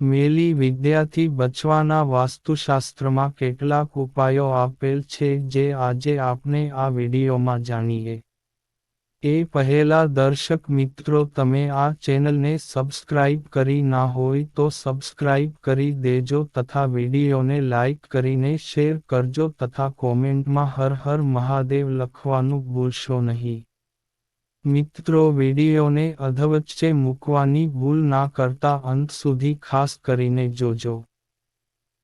મેલી વિદ્યાથી બચવાના વાસ્તુશાસ્ત્રમાં કેટલાક ઉપાયો આપેલ છે જે આજે આપણે આ વિડીયોમાં જાણીએ. એ પહેલા દર્શક મિત્રો તમે આ ચેનલને સબસ્ક્રાઇબ કરી ના હોય તો સબસ્ક્રાઇબ કરી દેજો તથા વિડીયોને લાઇક કરીને શેર કરજો તથા કોમેન્ટમાં હર હર મહાદેવ લખવાનું ભૂલશો નહીં. મિત્રો વિડીયોને અધવચ્ચે મૂકવાની ભૂલ ના કરતા અંત સુધી ખાસ કરીને જોજો.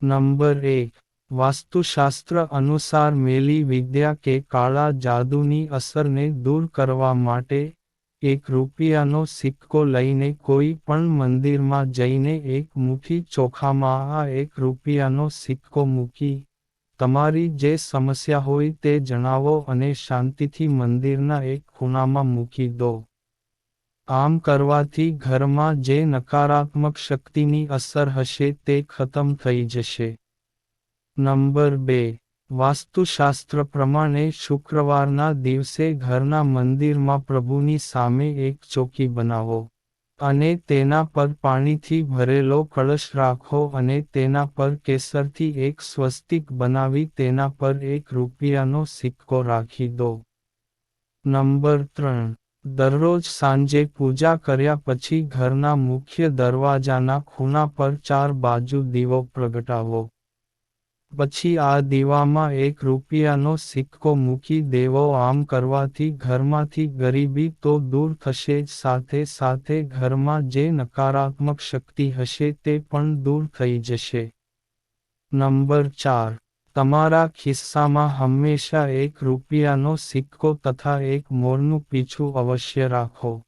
નંબર એક, વાસ્તુશાસ્ત્ર અનુસાર મેલી વિદ્યા કે કાળા જાદુની અસરને દૂર કરવા માટે એક રૂપિયાનો સિક્કો લઈને કોઈ પણ મંદિરમાં જઈને એક મુઠ્ઠી ચોખામાં આ એક રૂપિયાનો સિક્કો મૂકી તમારી જે સમસ્યા હોય તે જણાવો અને શાંતિથી મંદિરના એક ખૂણામાં મૂકી દો. આમ કરવાથી ઘરમાં જે નકારાત્મક શક્તિની અસર હશે તે ખતમ થઈ જશે. નંબર બે. વાસ્તુશાસ્ત્ર પ્રમાણે શુક્રવારના દિવસે ઘરના મંદિરમાં પ્રભુની સામે એક ચોકી બનાવો. અને તેના પર પાણીથી ભરેલો કળશ રાખો અને તેના પર કેસરથી એક સ્વસ્તિક બનાવી તેના પર એક રૂપિયાનો સિક્કો રાખી દો. નંબર ત્રણ. દરરોજ સાંજે પૂજા કર્યા પછી ઘરના મુખ્ય દરવાજાના ખૂણા પર ચાર બાજુ દીવો પ્રગટાવો. પછી આ દીવામાં એક રૂપિયાનો સિક્કો મૂકી દેવો આમ કરવાથી ઘરમાંથી ગરીબી તો દૂર થશે જ, સાથે સાથે ઘરમાં જે નકારાત્મક શક્તિ હશે તે પણ દૂર થઈ જશે. નંબર ચાર. તમારા ખિસ્સામાં હંમેશા એક રૂપિયાનો સિક્કો તથા એક મોરનું પીછું અવશ્ય રાખો.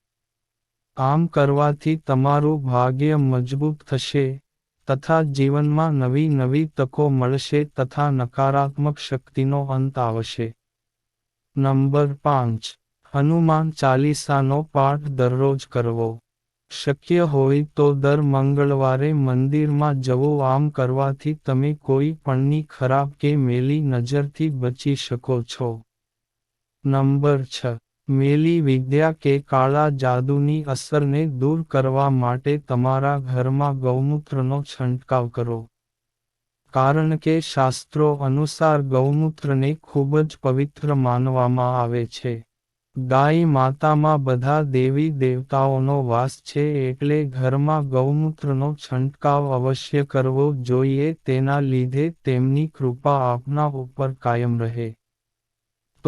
આમ કરવાથી તમારું ભાગ્ય મજબૂત થશે. તથા જીવનમાં નવી નવી તકો મળશે તથા નકારાત્મક શક્તિનો અંત આવશે. નંબર પાંચ. હનુમાન ચાલીસાનો પાઠ દરરોજ કરવો. શક્ય હોય તો દર મંગળવારે મંદિરમાં જવું, આમ કરવાથી તમે કોઈ પણની ખરાબ કે મેલી નજરથી બચી શકો છો. નંબર છ. મેલી વિદ્યા કે કાળા જાદુની અસરને દૂર કરવા માટે તમારા ઘરમાં ગૌમૂત્રનો છંટકાવ કરો. કારણ કે શાસ્ત્રો અનુસાર ગૌમૂત્રને ખૂબ જ પવિત્ર માનવામાં આવે છે. ગાય માતામાં બધા દેવી દેવતાઓનો વાસ છે એટલે ઘરમાં ગૌમૂત્રનો છંટકાવ અવશ્ય કરવો જોઈએ, તેના લીધે તેમની કૃપા આપના ઉપર કાયમ રહે.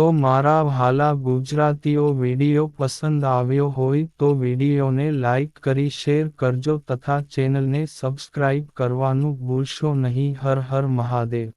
તો મારા ભાલા ગુજરાતીઓ વીડિયો પસંદ આવ્યો હોય તો વિડીયોને લાઇક કરી શેર કરજો તથા ચેનલને સબસ્ક્રાઇબ કરવાનું ભૂલશો નહીં. હર હર મહાદેવ.